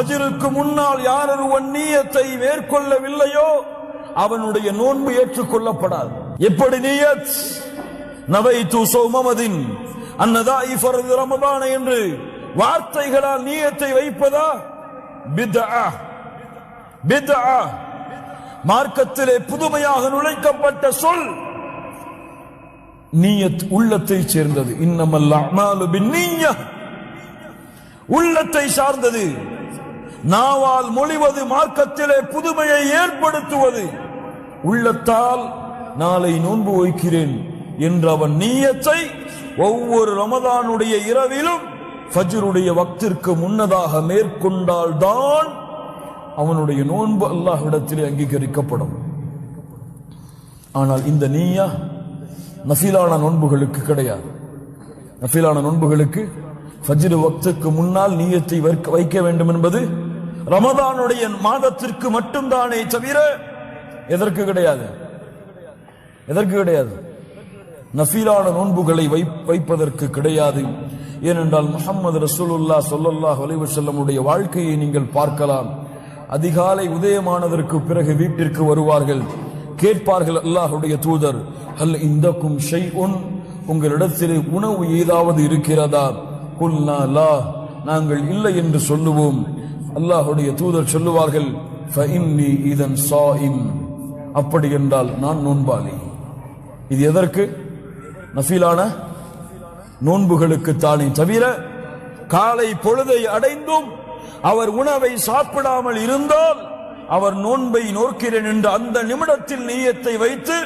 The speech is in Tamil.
ஃபஜ்ருக்கு முன்னால் யார் ஒருவன் நீயத்தை மேற்கொள்ளவில்லையோ அவனுடைய நோன்பு ஏற்றுக்கொள்ளப்படாது. எப்படி நீயத்? நவை சௌமமதின் அன்னதாய் ஃபர்து ரமதான என்று வார்த்தைகளால் நீயத்தை வைப்பதா? பித்ஆ. பித்ஆ. மார்க்கத்திலே புதுமையாக நுழைக்கப்பட்ட சொல் நீயத் உள்ளத்தை சேர்ந்தது. இன்னமல்ல அமாலு உள்ளத்தை சார்ந்தது. நாவால் மொழிவது மார்க்கத்திலே புதுமையை ஏற்படுத்துவது. உள்ளத்தால் நாளை நோன்பு வைக்கிறேன் என்ற அவன் நீயத்தை ஒவ்வொரு ரமதானுடைய இரவிலும் ஃபஜ்ருடைய வக்திற்கு முன்னதாக மேற்கொண்டால்தான் அவனுடைய நோன்பு அல்லாஹ்விடத்திலே அங்கீகரிக்கப்படும். ஆனால் இந்த நீயா நஃபீலான நோன்புகளுக்கு கிடையாது. நஃபீலான நோன்புகளுக்கு ஃபஜ்ரு வக்துக்கு முன்னால் நீயத்தை வைக்க- வைக்க வேண்டும் என்பது ரமதானுடைய மாதத்திற்கு மட்டும்தானே தவிர எதற்கு கிடையாது? எதற்கு கிடையாது? நஃபீலான நோன்புகளை வைப்பதற்கு கிடையாது. ஏனென்றால் முஹம்மது ரசூலுல்லா ஸல்லல்லாஹு அலைஹி செல்லமுடைய வாழ்க்கையை நீங்கள் பார்க்கலாம். அதிகாலை உதயமானதற்கு பிறகு வீட்டிற்கு வருவார்கள். கேட்பார்கள் அல்லாஹுடைய தூதர் அல் இந்தக்கும் ஷைஉன்? உங்களிடத்தில் உணவு ஏதாவது இருக்கிறதா? குல்னா லா. நாங்கள் இல்லை என்று சொல்லுவோம். அல்லாஹுடைய தூதர் சொல்லுவார்கள் ஃபஇன்னி இதன் சாயிம் அப்படி என்றால் நான் நோன்பாளி. இது எதற்கு? நஃபீலான நோன்புகளுக்கு தானே தவிர காலை பொழுதை அடைந்தும் அவர் உணவை சாப்பிடாமல் இருந்தால் அவர் நோன்பை நோக்கிறேன் என்று அந்த நிமிடத்தில் நீயத்தை வைத்து